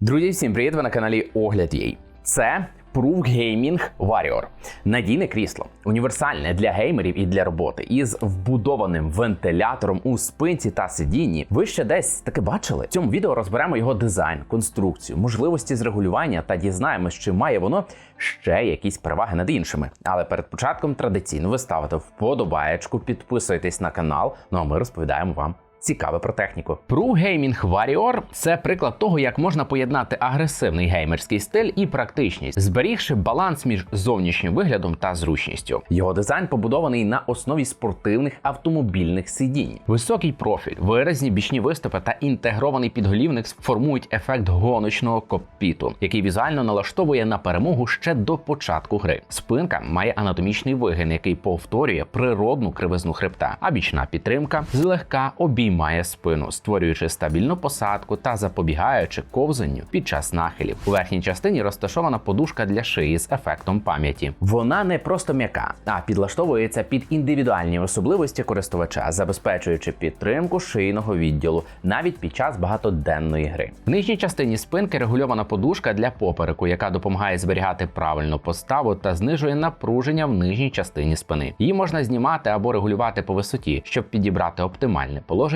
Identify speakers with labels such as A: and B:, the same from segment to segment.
A: Друзі, всім привіт! Ви на каналі Огляд Єй. Це Proof Gaming Warrior. Надійне крісло, універсальне для геймерів і для роботи, із вбудованим вентилятором у спинці та сидінні. Ви ще десь таке бачили? В цьому відео розберемо його дизайн, конструкцію, можливості з регулювання та дізнаємось, чи має воно ще якісь переваги над іншими. Але перед початком традиційно ви ставите вподобаєчку, підписуйтесь на канал. Ну а ми розповідаємо вам цікаве про техніку. Pro Gaming Warrior – це приклад того, як можна поєднати агресивний геймерський стиль і практичність, зберігши баланс між зовнішнім виглядом та зручністю. Його дизайн побудований на основі спортивних автомобільних сидінь. Високий профіль, виразні бічні виступи та інтегрований підголівник формують ефект гоночного кокпіту, який візуально налаштовує на перемогу ще до початку гри. Спинка має анатомічний вигин, який повторює природну кривизну хребта, а бічна підтримка злегка обіймає спину, створюючи стабільну посадку та запобігаючи ковзанню під час нахилів. У верхній частині розташована подушка для шиї з ефектом пам'яті. Вона не просто м'яка, а підлаштовується під індивідуальні особливості користувача, забезпечуючи підтримку шийного відділу навіть під час багатоденної гри. В нижній частині спинки регульована подушка для попереку, яка допомагає зберігати правильну поставу та знижує напруження в нижній частині спини. Її можна знімати або регулювати по висоті, щоб підібрати оптимальне положення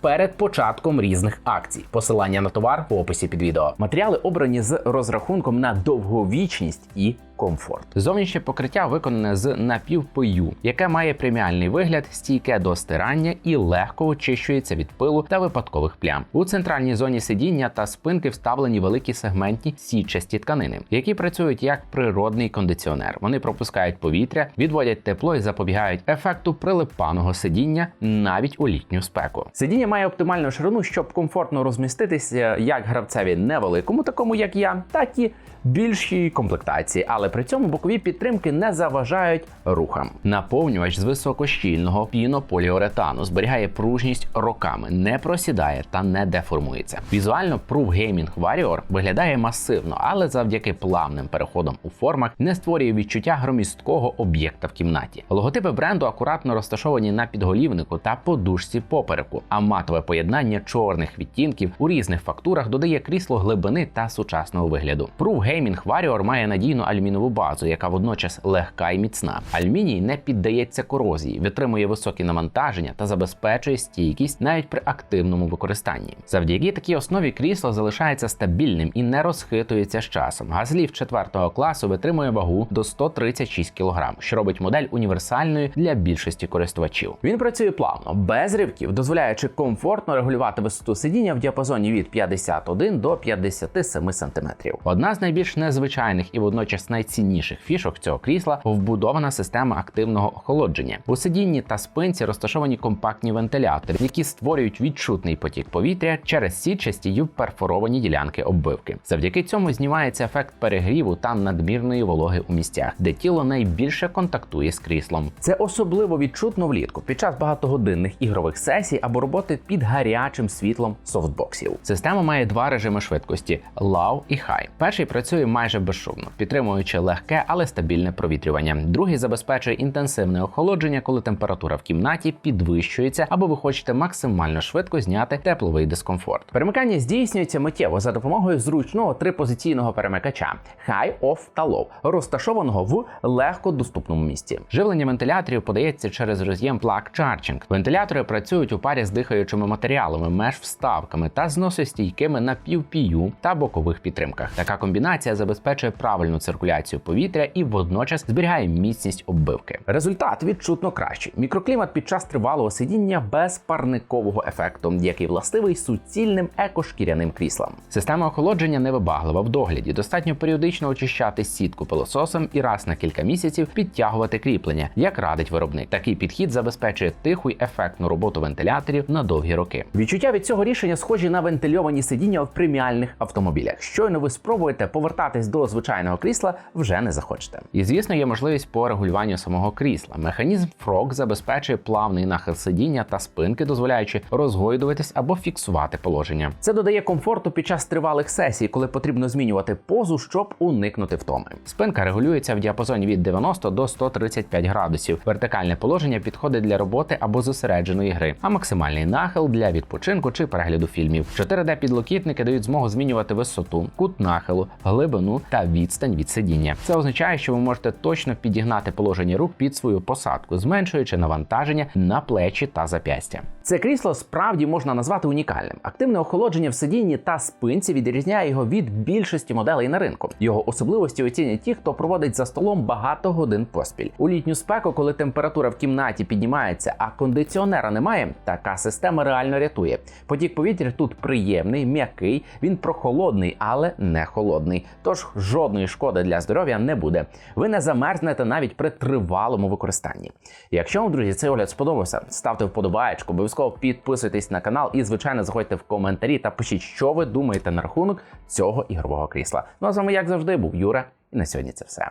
A: перед початком різних акцій. Посилання на товар в описі під відео. Матеріали обрані з розрахунком на довговічність і комфорт. Зовнішнє покриття виконане з напівпою, яке має преміальний вигляд, стійке до стирання і легко очищується від пилу та випадкових плям. У центральній зоні сидіння та спинки вставлені великі сегментні сітчасті тканини, які працюють як природний кондиціонер. Вони пропускають повітря, відводять тепло і запобігають ефекту прилипаного сидіння навіть у літню спеку. Сидіння має оптимальну ширину, щоб комфортно розміститися як гравцеві невеликому, такому як я, так і більшій комплектації, але при цьому бокові підтримки не заважають рухам. Наповнювач з високощільного пінополіуретану зберігає пружність роками, не просідає та не деформується. Візуально Proof Gaming Warrior виглядає масивно, але завдяки плавним переходам у формах не створює відчуття громісткого об'єкта в кімнаті. Логотипи бренду акуратно розташовані на підголівнику та подушці попереку, а матове поєднання чорних відтінків у різних фактурах додає крісло глибини та сучасного вигляду. Proof Gaming Warrior має надійну алюмінову базу, яка водночас легка і міцна. Алюміній не піддається корозії, витримує високі навантаження та забезпечує стійкість навіть при активному використанні. Завдяки такій основі крісло залишається стабільним і не розхитується з часом. Газлів 4 класу витримує вагу до 136 кг, що робить модель універсальною для більшості користувачів. Він працює плавно, без ривків, дозволяючи комфортно регулювати висоту сидіння в діапазоні від 51 до 57 см. Одна з найбільш незвичайних і водночас найцінніших фішок цього крісла вбудована система активного охолодження. У сидінні та спинці розташовані компактні вентилятори, які створюють відчутний потік повітря через сітчасті й перфоровані ділянки оббивки. Завдяки цьому знімається ефект перегріву та надмірної вологи у місцях, де тіло найбільше контактує з кріслом. Це особливо відчутно влітку під час багатогодинних ігрових сесій або роботи під гарячим світлом софтбоксів. Система має два режими швидкості: Low і High. Перший працює майже безшумно, підтримуючи легке, але стабільне провітрювання. Другий забезпечує інтенсивне охолодження, коли температура в кімнаті підвищується, або ви хочете максимально швидко зняти тепловий дискомфорт. Перемикання здійснюється миттєво за допомогою зручного трипозиційного перемикача High, Off та Low, розташованого в легко доступному місці. Живлення вентиляторів подається через роз'єм Plug Charging. Вентилятори працюють у парі з дихаючими матеріалами, меж вставками та зносостійкими на півпію та бокових підтримках. Така комбінація забезпечує правильну циркуляцію циркуляцію повітря і водночас зберігає міцність оббивки. Результат відчутно кращий. Мікроклімат під час тривалого сидіння без парникового ефекту, який властивий суцільним екошкіряним кріслам. Система охолодження невибаглива в догляді. Достатньо періодично очищати сітку пилососом і раз на кілька місяців підтягувати кріплення, як радить виробник. Такий підхід забезпечує тиху й ефектну роботу вентиляторів на довгі роки. Відчуття від цього рішення схожі на вентильовані сидіння в преміальних автомобілях. Щойно ви спробуєте повертатись до звичайного крісла, вже не захочете. І звісно, є можливість по регулюванню самого крісла. Механізм Frog забезпечує плавний нахил сидіння та спинки, дозволяючи розгойдуватись або фіксувати положення. Це додає комфорту під час тривалих сесій, коли потрібно змінювати позу, щоб уникнути втоми. Спинка регулюється в діапазоні від 90 до 135 градусів. Вертикальне положення підходить для роботи або зосередженої гри, а максимальний нахил для відпочинку чи перегляду фільмів. 4D підлокітники дають змогу змінювати висоту, кут нахилу, глибину та відстань від сидіння. Це означає, що ви можете точно підігнати положення рук під свою посадку, зменшуючи навантаження на плечі та зап'ястя. Це крісло справді можна назвати унікальним. Активне охолодження в сидінні та спинці відрізняє його від більшості моделей на ринку. Його особливості оцінять ті, хто проводить за столом багато годин поспіль. У літню спеку, коли температура в кімнаті піднімається, а кондиціонера немає, така система реально рятує. Потік повітря тут приємний, м'який, він прохолодний, але не холодний. Тож жодної шкоди для здоров'я не буде. Ви не замерзнете навіть при тривалому використанні. Якщо вам, друзі, цей огляд сподобався, ставте вподобаєчку, обов'язково підписуйтесь на канал і, звичайно, заходьте в коментарі та пишіть, що ви думаєте на рахунок цього ігрового крісла. Ну а з вами, як завжди, був Юра, і на сьогодні це все.